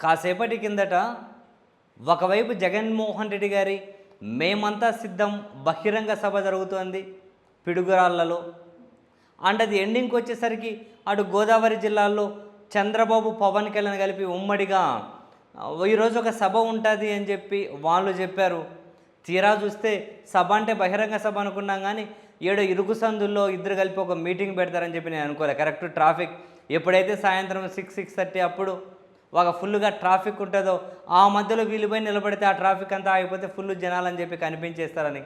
కాసేపటి కిందట ఒకవైపు జగన్మోహన్ రెడ్డి గారి మేమంతా సిద్ధం బహిరంగ సభ జరుగుతోంది పిడుగురాళ్ళలో. అండ్ అది ఎండింగ్కి వచ్చేసరికి అటు గోదావరి జిల్లాలో చంద్రబాబు పవన్ కళ్యాణ్ కలిపి ఉమ్మడిగా ఈరోజు ఒక సభ ఉంటుంది అని చెప్పి వాళ్ళు చెప్పారు. తీరా చూస్తే సభ అంటే బహిరంగ సభ అనుకున్నాం కానీ ఏడో ఇరుగు సందుల్లో ఇద్దరు కలిపి ఒక మీటింగ్ పెడతారని చెప్పి నేను అనుకోలే. కరెక్ట్ ట్రాఫిక్ ఎప్పుడైతే సాయంత్రం సిక్స్ సిక్స్ థర్టీ అప్పుడు ఒక ఫుల్గా ట్రాఫిక్ ఉంటుందో ఆ మధ్యలో వీళ్ళు పోయి నిలబడితే ఆ ట్రాఫిక్ అంతా ఆగిపోతే ఫుల్ జనాలని చెప్పి కనిపించేస్తారని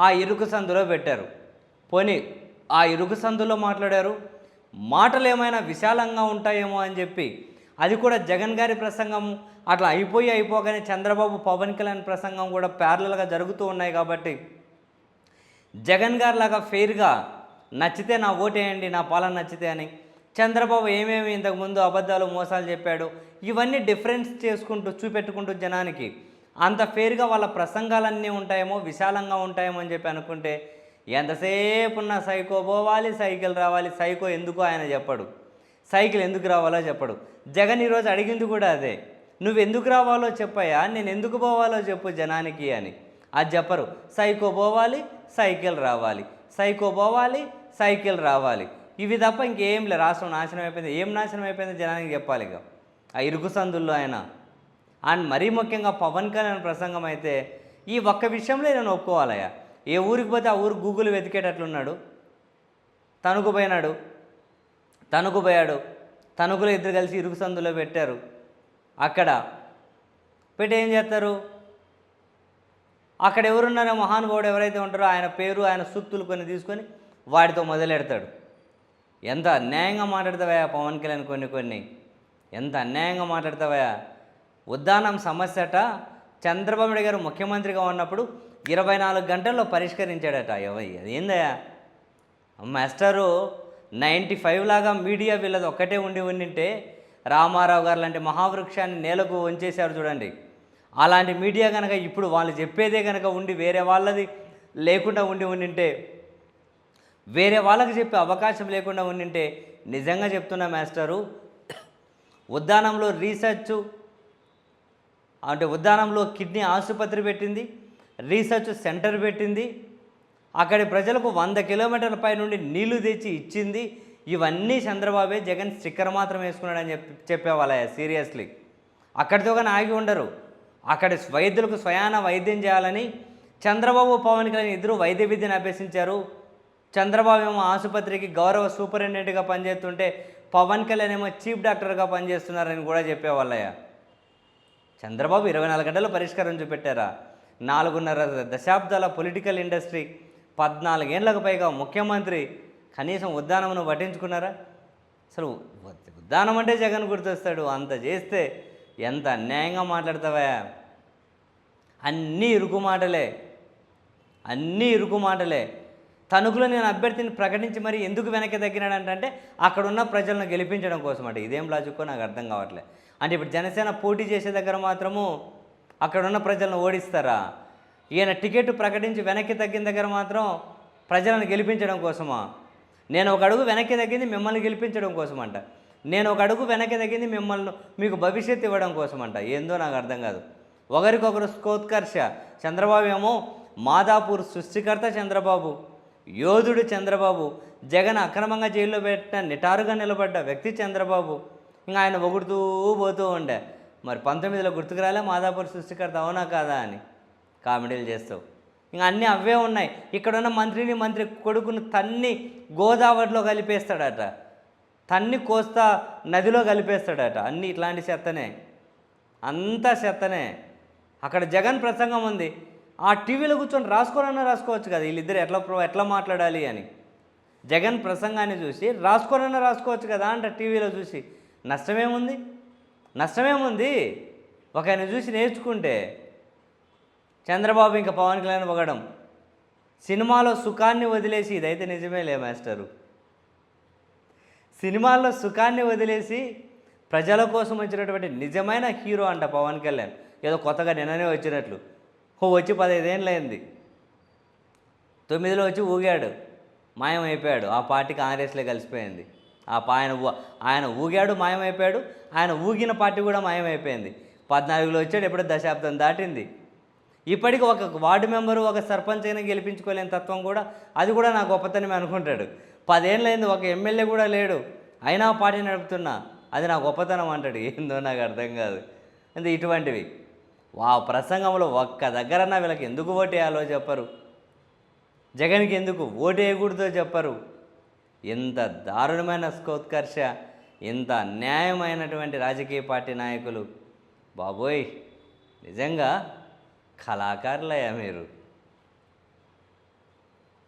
ఆ ఇరుకు సందులో పెట్టారు. పోనీ ఆ ఇరుకు సందులో మాట్లాడారు మాటలు ఏమైనా విశాలంగా ఉంటాయేమో అని చెప్పి అది కూడా జగన్ గారి ప్రసంగం అట్లా అయిపోయి అయిపోగానే చంద్రబాబు పవన్ కళ్యాణ్ ప్రసంగం కూడా ప్యారలల్గా జరుగుతూ ఉన్నాయి కాబట్టి జగన్ గారు లాగా ఫెయిర్గా నచ్చితే నా ఓటేయండి నా పాలన నచ్చితే అని చంద్రబాబు ఏమేమి ఇంతకుముందు అబద్ధాలు మోసాలు చెప్పాడు ఇవన్నీ డిఫరెన్స్ చేసుకుంటూ చూపెట్టుకుంటూ జనానికి అంత ఫేర్గా వాళ్ళ ప్రసంగాలన్నీ ఉంటాయేమో విశాలంగా ఉంటాయేమో అని చెప్పి అనుకుంటే ఎంతసేపు ఉన్న సైకో పోవాలి సైకిల్ రావాలి సైకో ఎందుకో ఆయన చెప్పడు? సైకిల్ ఎందుకు రావాలో చెప్పడు. జగన్ ఈరోజు అడిగింది కూడా అదే నువ్వు ఎందుకు రావాలో చెప్పాయా నేను ఎందుకు పోవాలో చెప్పు జనానికి అని. అది చెప్పరు. సైకో పోవాలి సైకిల్ రావాలి. సైకో పోవాలి సైకిల్ రావాలి. ఇవి తప్ప ఇంకేం లే రాష్ట్రం నాశనం అయిపోయింది. ఏం నాశనం అయిపోయింది జనానికి చెప్పాలి ఇక. ఆ ఇరుకు సందుల్లో ఆయన అండ్ మరీ ముఖ్యంగా పవన్ కళ్యాణ్ ప్రసంగం అయితే ఈ ఒక్క విషయంలో నేను ఒప్పుకోవాలయ్యా. ఏ ఊరికి పోతే ఆ ఊరు గూగుల్ వెతికేటట్లున్నాడు. తణుకు పోయినాడు. తణుకు పోయాడు. తణుకులో ఇద్దరు కలిసి ఇరుకు సందులో పెట్టారు. అక్కడ పెట్టి ఏం చేస్తారు? అక్కడ ఎవరున్నారో మహానుభావుడు ఎవరైతే ఉంటారో ఆయన పేరు ఆయన సూక్తులు కొన్ని తీసుకొని వాటితో మొదలెడతాడు. ఎంత అన్యాయంగా మాట్లాడతావయా పవన్ కళ్యాణ్ కొన్ని కొన్ని? ఎంత అన్యాయంగా మాట్లాడతావయా ఉద్దానం సమస్యట. చంద్రబాబు నాయుడు గారు ముఖ్యమంత్రిగా ఉన్నప్పుడు ఇరవై నాలుగు గంటల్లో పరిష్కరించాడట. ఎవరి అదేందయ్యా? మాస్టరు నైంటీ ఫైవ్ లాగా మీడియా వీళ్ళది ఒక్కటే ఉండి ఉండింటే రామారావు గారు లాంటి మహావృక్షాన్ని నేలకు వంచేశారు చూడండి. అలాంటి మీడియా కనుక ఇప్పుడు వాళ్ళు చెప్పేదే కనుక ఉండి వేరే వాళ్ళది లేకుండా ఉండి ఉండింటే వేరే వాళ్ళకి చెప్పే అవకాశం లేకుండా ఉండింటే నిజంగా చెప్తున్నా మాస్టరు ఉద్దానంలో రీసెర్చ్ అంటే ఉద్దానంలో కిడ్నీ ఆసుపత్రి పెట్టింది రీసెర్చ్ సెంటర్ పెట్టింది అక్కడి ప్రజలకు వంద కిలోమీటర్ల పై నుండి నీళ్ళు తెచ్చి ఇచ్చింది. ఇవన్నీ చంద్రబాబే జగన్ స్టిక్కర్ మాత్రం వేసుకున్నాడని చెప్పి చెప్పేవాళ్ళ సీరియస్లీ అక్కడితో కానీ ఆగి ఉండరు. అక్కడి వైద్యులకు స్వయాన వైద్యం చేయాలని చంద్రబాబు పవన్ కళ్యాణ్ ఇద్దరు వైద్య విద్యను అభ్యసించారు. చంద్రబాబు ఏమో ఆసుపత్రికి గౌరవ సూపరింటెండెంట్గా పనిచేస్తుంటే పవన్ కళ్యాణ్ ఏమో చీఫ్ డాక్టర్గా పనిచేస్తున్నారని కూడా చెప్పేవాళ్ళయ్య. చంద్రబాబు ఇరవై నాలుగు గంటల పరిష్కారం చూపెట్టారా? నాలుగున్నర దశాబ్దాల పొలిటికల్ ఇండస్ట్రీ పద్నాలుగేళ్ళకు పైగా ముఖ్యమంత్రి కనీసం ఉద్దానమును పట్టించుకున్నారా? అసలు ఉద్దానం అంటే జగన్ గుర్తొస్తాడు. అంత చేస్తే ఎంత అన్యాయంగా మాట్లాడతావా అన్నీ ఇరుకు మాటలే. అన్నీ ఇరుకు మాటలే. తణుకులో నేను అభ్యర్థిని ప్రకటించి మరి ఎందుకు వెనక్కి తగ్గినాడంటే అక్కడున్న ప్రజలను గెలిపించడం కోసం అంటే. ఇదేం లాజిక్కో నాకు అర్థం కావట్లే. అంటే ఇప్పుడు జనసేన పోటీ చేసే దగ్గర మాత్రము అక్కడున్న ప్రజలను ఓడిస్తారా? ఈయన టికెట్ ప్రకటించి వెనక్కి తగ్గిన దగ్గర మాత్రం ప్రజలను గెలిపించడం కోసమా? నేను ఒక అడుగు వెనక్కి తగ్గింది మిమ్మల్ని గెలిపించడం కోసమంట. నేను ఒక అడుగు వెనక్కి తగ్గింది మిమ్మల్ని మీకు భవిష్యత్తు ఇవ్వడం కోసమంట. ఏందో నాకు అర్థం కాదు. ఒకరికొకరు స్కోత్కర్ష చంద్రబాబు ఏమో మాదాపూర్ సృష్టికర్త చంద్రబాబు. యోధుడు చంద్రబాబు జగన్ అక్రమంగా జైల్లో పెట్టిన నిటారుగా నిలబడ్డ వ్యక్తి చంద్రబాబు. ఇంకా ఆయన ఒగుడుతూ పోతూ ఉండే. మరి పంతొమ్మిదిలో గుర్తుకురాలే మాదాపూర్ సృష్టికర్త అవునా కాదా అని కామెడీలు చేస్తావు ఇంకా అన్నీ అవే ఉన్నాయి. ఇక్కడున్న మంత్రిని మంత్రి కొడుకును తన్ని గోదావరిలో కలిపేస్తాడట. తన్ని కోస్తా నదిలో కలిపేస్తాడట. అన్నీ ఇట్లాంటి చెత్తనే. అంతా చెత్తనే. అక్కడ జగన్ ప్రసంగం ఉంది. ఆ టీవీలో కూర్చొని రాసుకోనన్నా రాసుకోవచ్చు కదా వీళ్ళిద్దరు ఎట్లా ప్రో- ఎట్లా మాట్లాడాలి అని. జగన్ ప్రసంగాన్ని చూసి రాసుకోనన్నా రాసుకోవచ్చు కదా అంట టీవీలో చూసి నష్టమేముంది? నష్టమేముంది? ఒక ఆయన చూసి నేర్చుకుంటే చంద్రబాబు ఇంకా పవన్ కళ్యాణ్ పొగడం సినిమాలో సుఖాన్ని వదిలేసి ఇదైతే నిజమేలే మాస్టరు. సినిమాల్లో సుఖాన్ని వదిలేసి ప్రజల కోసం వచ్చినటువంటి నిజమైన హీరో అంట పవన్ కళ్యాణ్. ఏదో కొత్తగా నిన్ననే వచ్చినట్లు. ఓ వచ్చి అయింది తొమ్మిదిలో వచ్చి ఊగాడు. మాయమైపోయాడు. ఆ పార్టీ కాంగ్రెస్లో కలిసిపోయింది. ఆ ఆయన ఆయన ఊగాడు మాయమైపోయాడు. ఆయన ఊగిన పార్టీ కూడా మాయమైపోయింది. పద్నాలుగులో వచ్చాడు ఎప్పుడో దశాబ్దం దాటింది. ఇప్పటికి ఒక వార్డు మెంబరు ఒక సర్పంచ్ అయినా గెలిపించుకోలేని తత్వం కూడా అది కూడా నా గొప్పతనమే అనుకుంటాడు. పదేళ్ళైంది ఒక ఎమ్మెల్యే కూడా లేడు. అయినా పార్టీ నడుపుతున్నా. అది నా గొప్పతనం అంటాడు. ఏందో నాకు అర్థం కాదు. అంటే ఇటువంటివి. వా ప్రసంగంలో ఒక్క దగ్గరన్నా వీళ్ళకి ఎందుకు ఓటేయాలో చెప్పరు. జగన్కి ఎందుకు ఓటేయకూడదో చెప్పరు. ఎంత దారుణమైన స్కోత్కర్ష ఎంత అన్యాయమైనటువంటి రాజకీయ పార్టీ నాయకులు. బాబోయ్ నిజంగా కళాకారులయ్యా మీరు.